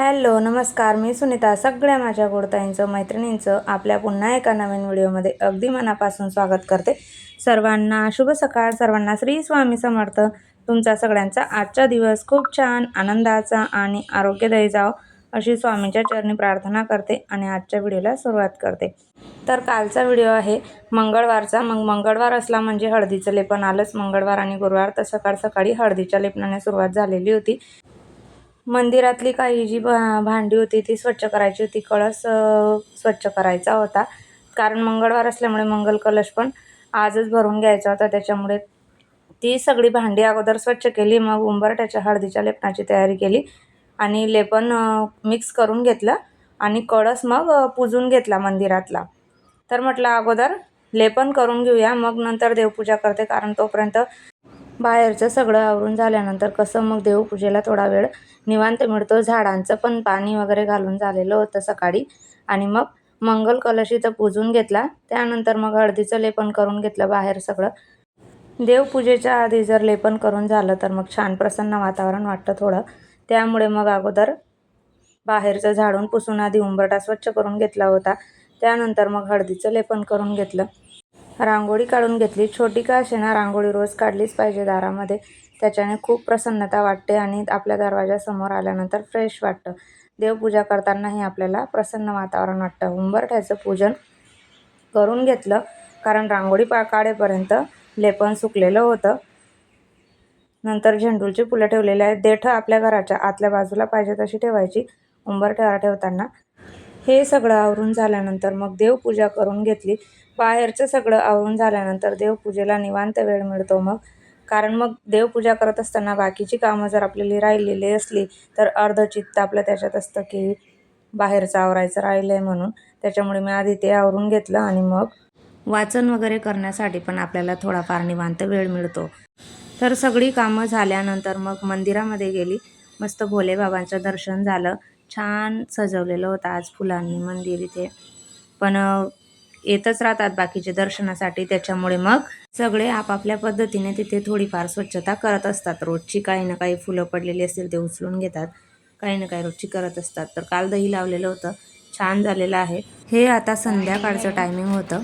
Hello नमस्कार. मी सुनीता सगळ्या माझ्या गोडताईंचं मैत्रिणींचं आपल्या पुन्हा एका नवीन व्हिडिओमध्ये अगदी मनापासून स्वागत करते. सर्वांना शुभ सकाळ. सर्वांना श्री स्वामी समर्थ. तुमचा सगळ्यांचा आजचा दिवस खूप छान आनंदाचा आणि आरोग्यदायी जावं अशी स्वामींच्या चरणी प्रार्थना करते आणि आजच्या व्हिडिओला सुरुवात करते. तर कालचा व्हिडिओ आहे मंगळवारचा. मग मंगळवार असला म्हणजे हळदीचं लेपन आलंच. मंगळवार आणि गुरुवार तर सकाळ सकाळी हळदीच्या लेपनाने सुरुवात झालेली होती. मंदिरातली काही जी भा भांडी होती ती स्वच्छ करायची होती. कळस स्वच्छ करायचा होता. कारण मंगळवार असल्यामुळे मंगल कलश पण आजच भरून घ्यायचा होता. त्याच्यामुळे ती सगळी भांडी अगोदर स्वच्छ केली. मग उंबरठ्याच्या हळदीच्या लेपनाची तयारी केली. आणि लेपन मिक्स करून घेतलं. आणि कळस मग पुजून घेतला मंदिरातला. तर म्हटलं अगोदर लेपन करून घेऊया. मग नंतर देवपूजा करते. कारण तोपर्यंत बाहेरचं सगळं आवरून झाल्यानंतर कसं मग देवपूजेला थोडा वेळ निवांत मिळतो. झाडांचं पण पाणी वगैरे घालून झालेलं होतं सकाळी. आणि मग मंगल कलश इथं पूजून घेतला. त्यानंतर मग हळदीचं लेपन करून घेतलं बाहेर सगळं. देवपूजेच्या आधी जर लेपन करून झालं तर मग छान प्रसन्न वातावरण वाटतं थोडं. त्यामुळे मग अगोदर बाहेरचं झाडून पुसून आधी उंबरटा स्वच्छ करून घेतला होता. त्यानंतर मग हळदीचं लेपन करून घेतलं. रांगोळी काढून घेतली. छोटी का असे ना रांगोळी रोज काढलीच पाहिजे दारामध्ये. त्याच्याने खूप प्रसन्नता वाटते आणि आपल्या दरवाजासमोर आल्यानंतर फ्रेश वाटतं. देवपूजा करतानाही आपल्याला प्रसन्न वातावरण वाटतं. उंबरठ्याचं पूजन करून घेतलं कारण रांगोळी पा काढेपर्यंत लेपन सुकलेलं होतं. नंतर झेंडूची फुलं ठेवलेली आहेत. देठं आपल्या घराच्या आतल्या बाजूला पाहिजे तशी ठेवायची. उंबरठ्यावर ठेवताना हे सगळं आवरून झाल्यानंतर मग देवपूजा करून घेतली. बाहेरचं सगळं आवरून झाल्यानंतर देवपूजेला निवांत वेळ मिळतो मग. कारण मग देवपूजा करत असताना बाकीची कामं जर आपल्याली राहिलेली असली तर अर्धचित्त आपलं त्याच्यात असतं की बाहेरचं आवरायचं राहिलं आहे म्हणून. त्याच्यामुळे मी आधी ते आवरून घेतलं आणि मग वाचन वगैरे करण्यासाठी पण आपल्याला थोडाफार निवांत वेळ मिळतो. तर सगळी कामं झाल्यानंतर मग मंदिरामध्ये गेली. मस्त भोलेबाबांचं दर्शन झालं. छान सजवलेलं होतं आज फुलांनी मंदिर इथे. पण येतच राहतात बाकीचे दर्शनासाठी त्याच्यामुळे मग सगळे आपापल्या पद्धतीने तिथे थोडीफार स्वच्छता करत असतात. रोजची काही ना काही फुलं पडलेली असतील ते उचलून घेतात. काही ना काही रोजची करत असतात. तर काल दही लावलेलं होतं. छान झालेलं आहे. हे आता संध्याकाळचं टायमिंग होतं.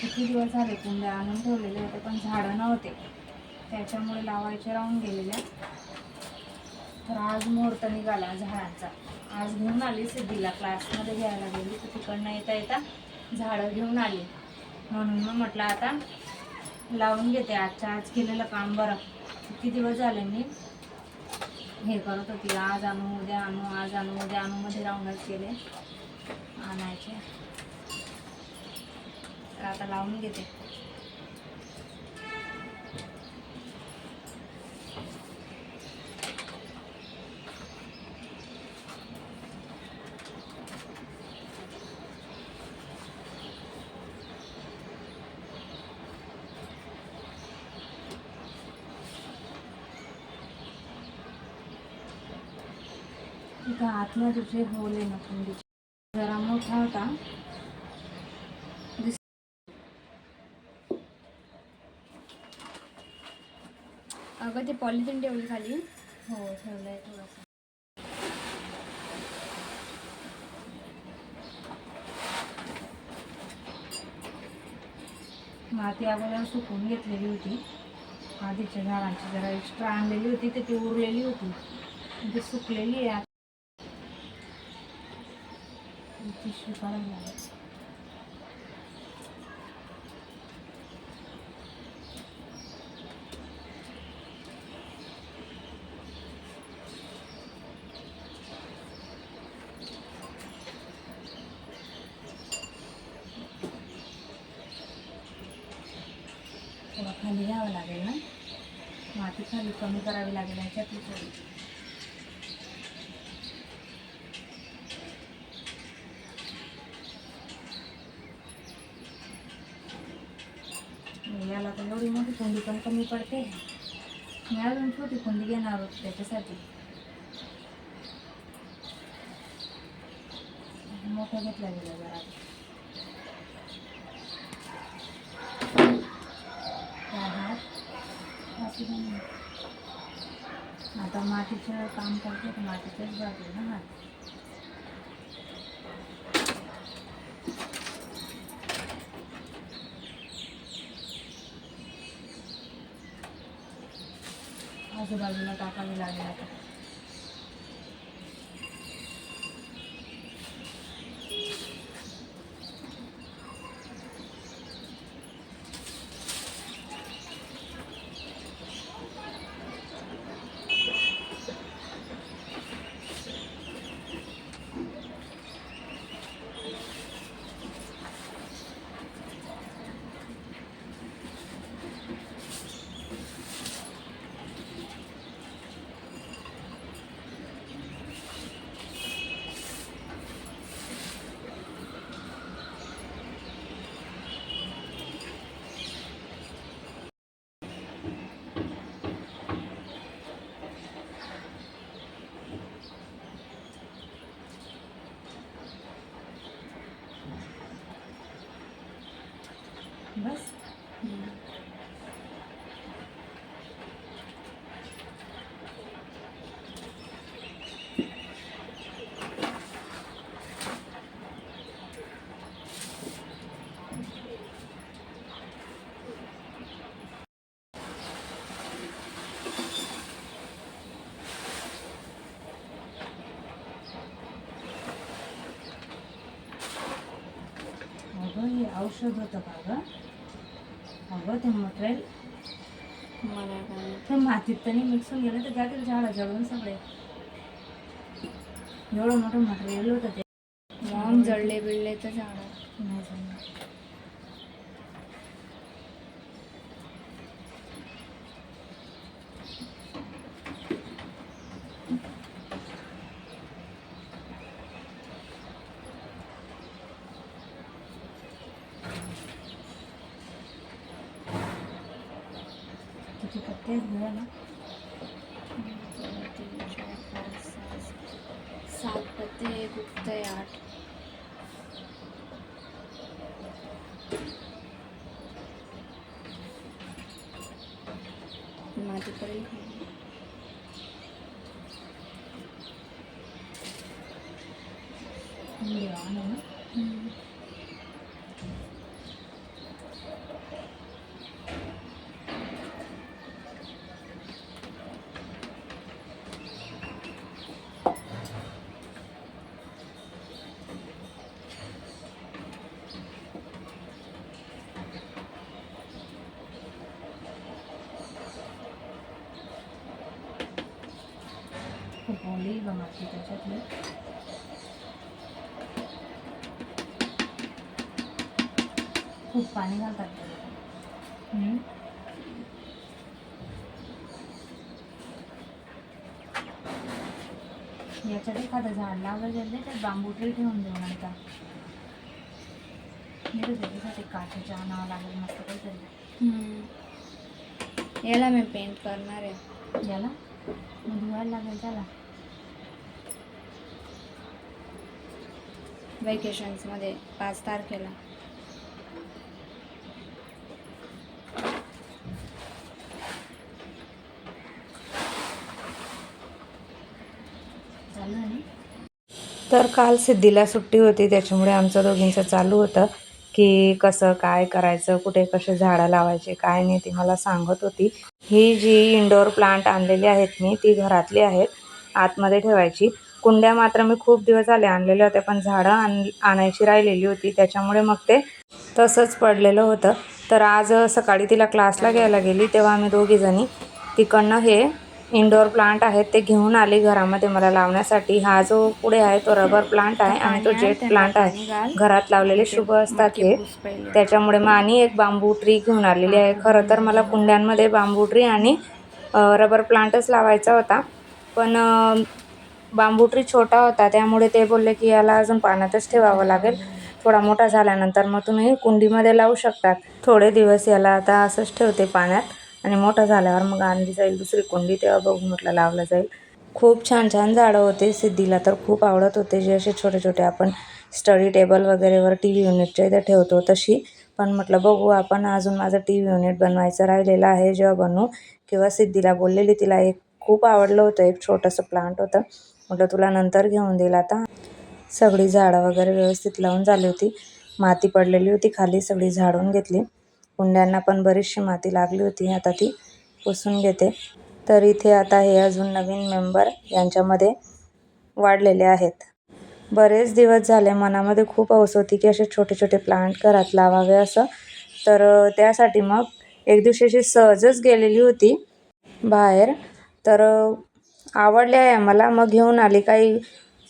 किती दिवस झाले कुंड्या आणून ठेवलेले होते पण झाडं नव्हते. त्याच्यामुळे लावायचे राहून गेलेल्या. तर आज मुहूर्त निघाला झाडांचा. आज घेऊन आली सिद्धीला. क्लासमध्ये घ्यायला गेली तर तिकडनं येता येता झाडं घेऊन आली. म्हणून मग म्हटलं आता लावून घेते. आजच्या आज केलेलं काम बरं. किती दिवस झाले मी हे करत होती. आज आणू उद्या आणू आज आणू उद्या आणू मध्ये राऊंडच केले. आणायचे. आता लावून घेते. आतमध्ये जे होल आहे ना जरा मोठा होता. दिस- अगं ते पॉलिथिन ठेवली खाली. हो ठेवलंय थोडंसं. माती अगोदर सुकून घेतलेली होती. आधीच्या झाडांची जरा एक्स्ट्रा आणलेली होती तर ती उरलेली होती. ती सुकलेली आहे. पिशवी लागेल. खाली घ्यावं लागेल ना माती खाली कमी करावी लागेल याच्यात याला तर एवढी मोठी कुंडी पण कमी पडते मी अजून छोटी कुंडी घेणार होती त्याच्यासाठी मोठं घेतलं गेलं जरा हात. आता मातीचं काम करते तर मातीचंच बाजू ना हा आजूबाजूला टाकावे लागेल आता Yes. औषध होतं का गं अगं ते मटेरियल ते मातीत त्यांनी मिक्स होऊन गेलं तर जातील झाडं जळून सगळे एवढं मोठं मटेरियल होतं ते मॉम जळले बिळले तर झाडं नाही जमलं. किती पत्ते आहेत घराला दोन, तीन चार पाच सहा सात. सात पत्ते एक उगतंय आठ माती पडेल खाली. देवा ना हम्म. खूप गमाती त्याच्यातली. खूप पाणी घालतात. याच्यात एखादं झाड लावलं गेलं त्यात बांबू ट्री ठेवून देऊ नंतर. मी तर त्याच्यासाठी काचेच्या आणावं लागेल मस्त काहीतरी हम्म. याला मी पेंट करणार आहे. याला? मग धुवायला लागेल त्याला. वेकेशन्समध्ये पाच तारखेला तर काल सिद्धीला सुट्टी होती त्याच्यामुळे आमचं दोघींचं चालू होतं की कसं काय करायचं कुठे कसे झाडं लावायचे काय नाही ती मला सांगत होती. ही जी इंडोर प्लांट आणलेली आहेत मी ती घरातली आहेत आतमध्ये ठेवायची. कुंड्या मात्र मी खूप दिवस झाले आणलेल्या होत्या पण झाडं आण आणायची राहिलेली होती त्याच्यामुळे मग ते तसंच पडलेलं होतं. तर आज सकाळी तिला क्लासला घ्यायला गेली तेव्हा आम्ही दोघीजणी तिकडनं हे इनडोअर प्लांट आहेत ते घेऊन आले घरामध्ये मला लावण्यासाठी. हा जो पुढे आहे तो रबर प्लांट आहे आणि तो जेट प्लांट आहे. घरात लावलेले शुभ असतात हे. त्याच्यामुळे मग आणि एक बांबू ट्री घेऊन आलेली आहे. खरं तर मला कुंड्यांमध्ये बांबू ट्री आणि रबर प्लांटच लावायचा होता. पण बांबू ट्री छोटा होता त्यामुळे ते बोलले की याला अजून पाण्यातच ठेवावं लागेल. थोडा मोठा झाल्यानंतर मग तुम्ही कुंडीमध्ये लावू शकतात. थोडे दिवस याला आता असंच ठेवते पाण्यात आणि मोठा झाल्यावर मग आणली जाईल दुसरी कुंडी तेव्हा बघू म्हटलं लावलं जाईल. खूप छान छान झाडं होते सिद्धीला तर खूप आवडत होते. जे असे छोटे छोटे आपण स्टडी टेबल वगैरेवर टी व्ही युनिटच्या इथे ठेवतो तशी. पण म्हटलं बघू आपण अजून माझं टी व्ही युनिट बनवायचं राहिलेलं आहे जेव्हा बनवू. किंवा सिद्धीला बोललेली तिला एक खूप आवडलं होतं एक छोटंसं प्लांट होतं. म्हटलं तुला नंतर घेऊन देईल आता. सगळी झाडं वगैरे व्यवस्थित लावून झाली होती. माती पडलेली होती खाली सगळी झाडून घेतली. कुंड्यांना पण बरीचशी माती लागली होती. आता ती पुसून घेते. तर इथे आता हे अजून नवीन मेंबर यांच्यामध्ये वाढलेले आहेत. बरेच दिवस झाले मनामध्ये खूप हौस होती की असे छोटे छोटे प्लांट घरात लावावे असं. तर त्यासाठी मग एक दिवशी अशी सहजच गेलेली होती बाहेर. तर आवडले आहे मला. मग घेऊन आली. काही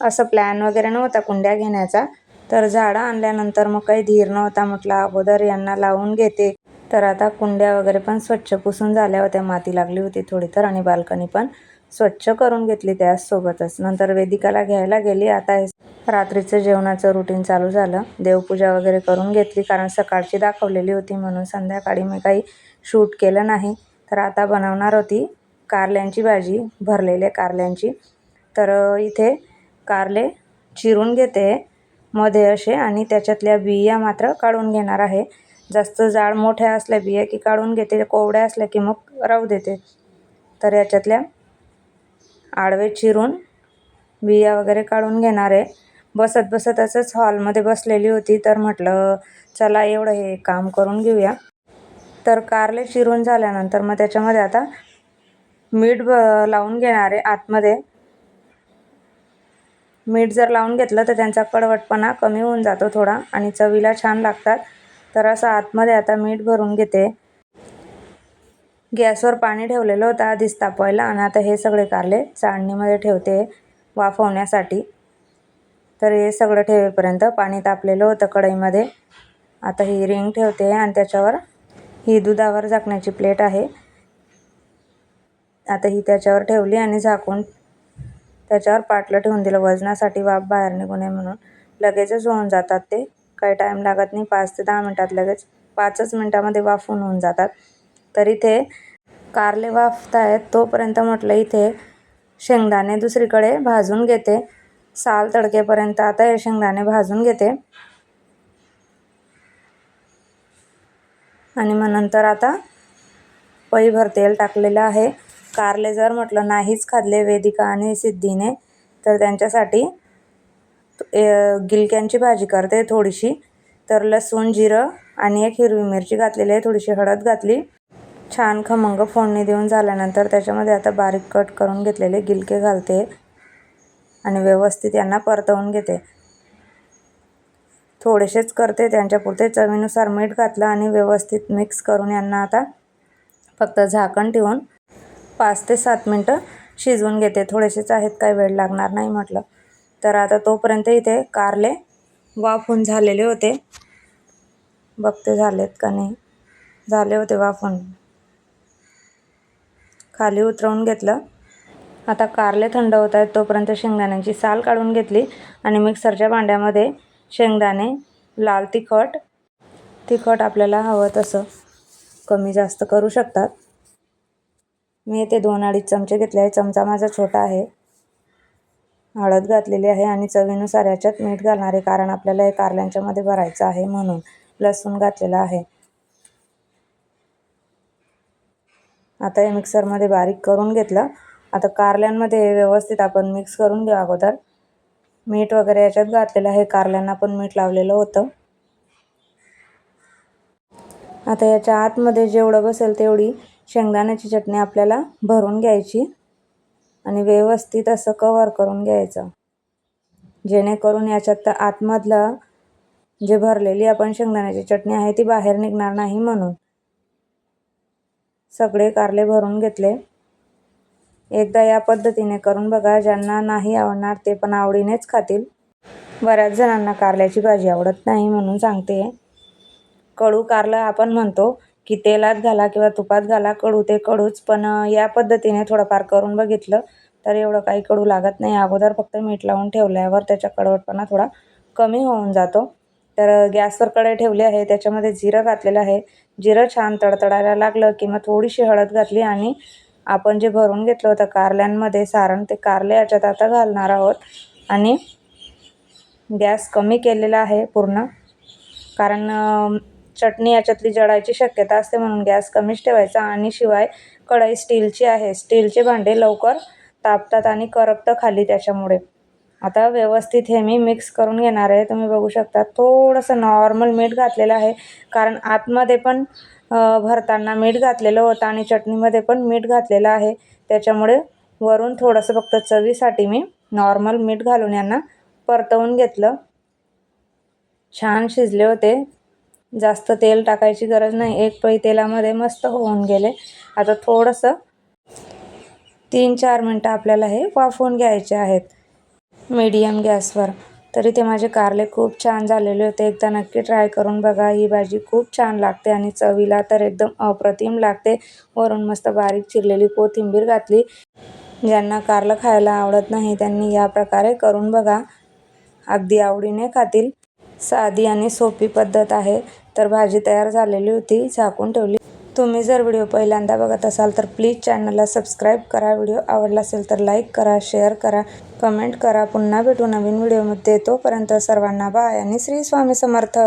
असं प्लॅन वगैरे नव्हता कुंड्या घेण्याचा. तर झाडं आणल्यानंतर मग काही धीर नव्हता. म्हटलं अगोदर यांना लावून घेते. तर आता कुंड्या वगैरे पण स्वच्छ पुसून झाल्या होत्या. माती लागली होती थोडी तर आणि बाल्कनी पण स्वच्छ करून घेतली त्यासोबतच. नंतर वेदिकाला घ्यायला गेली. आता हे रात्रीचं जेवणाचं रुटीन चालू झालं. देवपूजा वगैरे करून घेतली कारण सकाळची दाखवलेली होती म्हणून संध्याकाळी मी काही शूट केलं नाही. तर आता बनवणार होती. कारल्यांची भाजी भरलेल्या कारल्यांची. तर इथे कारले चिरून घेते मध्ये असे आणि त्याच्यातल्या बिया मात्र काढून घेणार आहे. जास्त जाड मोठ्या असल्या बिया की काढून घेते कोवड्या असल्या की मग राहू देते. तर याच्यातल्या आडवे चिरून बिया वगैरे काढून घेणार आहे. बसत बसत असंच हॉलमध्ये बसलेली होती तर म्हटलं चला एवढं हे काम करून घेऊया. तर कारले चिरून झाल्यानंतर मग त्याच्यामध्ये आता मीठ लावून घेणार आहे आतमध्ये. मीठ जर लावून घेतलं तर त्यांचा कडवटपणा कमी होऊन जातो थोडा आणि चवीला छान लागतात. तर असं आतमध्ये आता मीठ भरून घेते. गॅसवर पाणी ठेवलेलं होतं आधीच तापवायला आणि आता हे सगळे कारले चाळणीमध्ये ठेवते वाफवण्यासाठी. तर हे सगळं ठेवेपर्यंत पाणी तापलेलं होतं कढईमध्ये. आता ही रिंग ठेवते आणि त्याच्यावर ही दुधावर झाकण्याची प्लेट आहे. आता ही त्याच्यावर ठेवली आणि झाकून त्याच्यावर पाटलं ठेवून दिलं. वजनासाठी वाफ बाहेर निघू नये म्हणून. लगेचच होऊन जातात ते. काही टाईम लागत नाही. पाच ते दहा मिनटात लगेच पाचच मिनटामध्ये वाफून होऊन जातात. तर इथे कारले वाफत आहेत. तोपर्यंत म्हटलं इथे शेंगदाणे दुसरीकडे भाजून घेते. साल तडकेपर्यंत आता हे शेंगदाणे भाजून घेते. आणि मग नंतर आता पईभर तेल टाकलेलं आहे. कारले जर म्हटलं नाहीच खाल्ले वेदिका आणि सिद्धीने तर त्यांच्यासाठी गिलक्यांची भाजी करते थोडीशी. तर लसूण जिरं आणि एक हिरवी मिरची घातलेली आहे थोडीशी हळद घातली. छान खमंग फोडणी देऊन झाल्यानंतर त्याच्यामध्ये आता बारीक कट करून घेतलेले गिलके घालते आणि व्यवस्थित यांना परतवून घेते. थोडेसेच करते त्यांच्यापुरते चवीनुसार मीठ घातलं आणि व्यवस्थित मिक्स करून यांना आता फक्त झाकण ठेवून पाच ते सात मिनटं शिजवून घेते. थोडेसेच आहेत काही वेळ लागणार नाही म्हटलं. तर आता तोपर्यंत इथे कारले वाफून झालेले होते. बघते झालेत का नाही. झाले होते वाफून. खाली उतरवून घेतलं. आता कारले थंड होत आहेत तोपर्यंत शेंगदाण्यांची साल काढून घेतली आणि मिक्सरच्या भांड्यामध्ये शेंगदाणे लाल तिखट तिखट आपल्याला हवं तसं कमी जास्त करू शकतात. मी इथे दोन अडीच चमचे घेतले आहे. चमचा माझा छोटा आहे. हळद घातलेली आहे आणि चवीनुसार याच्यात मीठ घालणार आहे कारण आपल्याला हे कारल्यांच्यामध्ये भरायचं आहे म्हणून लसूण घातलेला आहे. आता हे मिक्सरमध्ये बारीक करून घेतलं. आता कारल्यांमध्ये हे व्यवस्थित आपण मिक्स करून घेऊ अगोदर. मीठ वगैरे याच्यात घातलेलं आहे. कारल्यांना पण मीठ लावलेलं होतं. आता याच्या आतमध्ये जेवढं बसेल तेवढी शेंगदाण्याची चटणी आपल्याला भरून घ्यायची आणि व्यवस्थित असं कवर करून घ्यायचं. जेणेकरून याच्यात आतमधलं जे भरलेली आपण शेंगदाण्याची चटणी आहे ती बाहेर निघणार नाही म्हणून. सगळे कारले भरून घेतले. एकदा या पद्धतीने करून बघा ज्यांना नाही आवडणार ते पण आवडीनेच खातील. बऱ्याच जणांना कारल्याची भाजी आवडत नाही म्हणून सांगते. कडू कारलं आपण म्हणतो की तेलात घाला किंवा तुपात घाला कडू ते कडूच. पण या पद्धतीने थोडंफार करून बघितलं तर एवढं काही कडू लागत नाही. अगोदर फक्त मीठ लावून ठेवल्यावर त्याचा कडवटपणा थोडा कमी होऊन जातो. तर गॅसवर कढई ठेवली आहे त्याच्यामध्ये जिरं घातलेलं आहे. जिरं छान तडतडायला लागलं की मग थोडीशी हळद घातली आणि आपण जे भरून घेतलं होतं कारल्यांमध्ये सारण ते कारले याच्यात आता घालणार आहोत. आणि गॅस कमी केलेला आहे पूर्ण. कारण चटणी याच्यातली जळायची शक्यता असते म्हणून गॅस कमीच ठेवायचा आणि शिवाय कढई स्टीलची आहे. स्टीलचे भांडे लवकर तापतात आणि करपतं खाली त्याच्यामुळे. आता व्यवस्थित हे मी मिक्स करून घेणार आहे. तुम्ही बघू शकता थोडंसं नॉर्मल मीठ घातलेलं आहे. कारण आतमध्ये पण भरताना मीठ घातलेलं होतं आणि चटणीमध्ये पण मीठ घातलेलं आहे. त्याच्यामुळे वरून थोडंसं फक्त चवीसाठी मी नॉर्मल मीठ घालून यांना परतवून घेतलं. छान शिजले होते. जास्त तेल टाकायची गरज नाही. एक पळी तेलामध्ये मस्त होऊन गेले. आता थोडंसं तीन चार मिनटं आपल्याला हे वाफवून घ्यायचे आहेत. मीडियम गॅसवर तरी ते माझे कारले खूप छान झालेले होते. एकदा नक्की ट्राय करून बघा. ही भाजी खूप छान लागते आणि चवीला तर एकदम अप्रतिम लागते. वरून मस्त बारीक चिरलेली कोथिंबीर घातली. ज्यांना कारलं खायला आवडत नाही त्यांनी या प्रकारे करून बघा. अगदी आवडीने खातील. साधी आणि सोपी पद्धत आहे. तर भाजी तयार झालेली होती झाकून ठेवली. तुम्ही जर व्हिडिओ पहिल्यांदा बघत असाल तर प्लीज चॅनलला सबस्क्राईब करा. व्हिडिओ आवडला असेल तर लाईक करा शेअर करा कमेंट करा. पुन्हा भेटू नवीन व्हिडिओमध्ये. तोपर्यंत सर्वांना बाय आणि श्री स्वामी समर्थ.